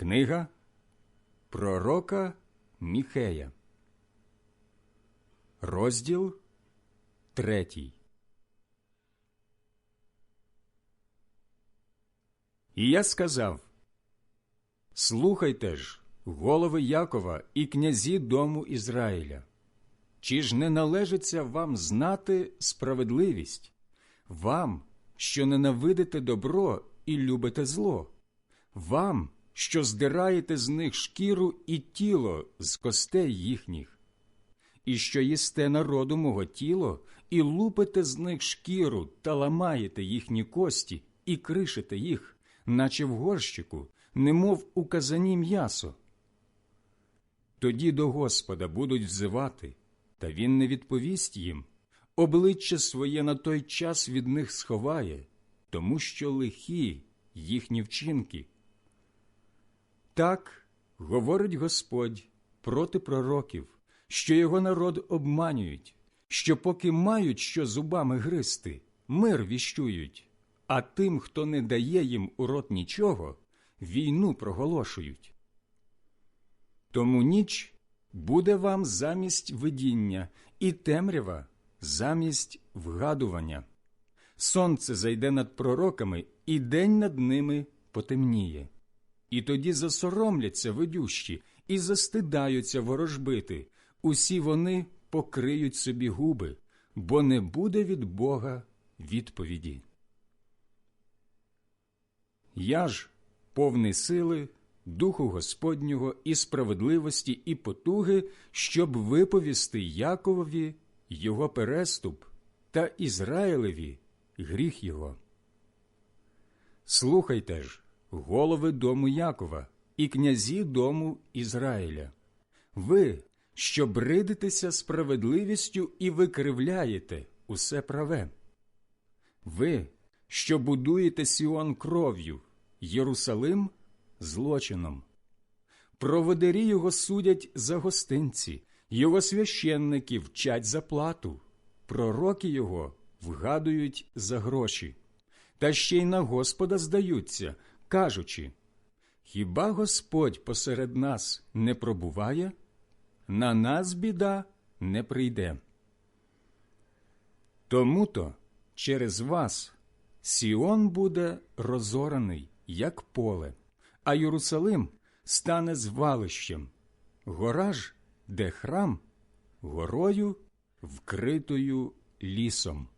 Книга Пророка Міхея, розділ третій. І я сказав Слухайте ж, голови Якова і князі дому Ізраїля. Чи ж не належиться вам знати справедливість, вам, що ненавидите добро і любите зло, вам, що здираєте з них шкіру і тіло з костей їхніх, і що їсте народу мого тіло, і лупите з них шкіру та ламаєте їхні кості, і кришите їх, наче в горщику, немов у казані м'ясо. Тоді до Господа будуть взивати, та він не відповість їм, обличчя своє на той час від них сховає, тому що лихі їхні вчинки. Так говорить Господь проти пророків, що його народ обманюють, що поки мають що зубами гристи, мир віщують, а тим, хто не дає їм у рот нічого, війну проголошують. Тому ніч буде вам замість видіння, і темрява замість вгадування. Сонце зайде над пророками, і день над ними потемніє. І тоді засоромляться ведющі і застидаються ворожбити, усі вони покриють собі губи, бо не буде від Бога відповіді. Я ж, повний сили, духу Господнього і справедливості і потуги, щоб виповісти Яковові його переступ та Ізраїлеві гріх його. Слухайте ж, голови дому Якова і князі дому Ізраїля, ви, що бридитеся справедливістю і викривляєте усе праве. Ви, що будуєте Сіон кров'ю, Єрусалим злочином. Проводирі його судять за гостинці, його священники вчать за плату, пророки його вгадують за гроші, та ще й на Господа здаються, кажучи Хіба Господь посеред нас не пробуває? На нас біда не прийде. Тому то через вас Сіон буде розораний, як поле, а Єрусалим стане звалищем, гора ж, де храм, горою вкритою лісом.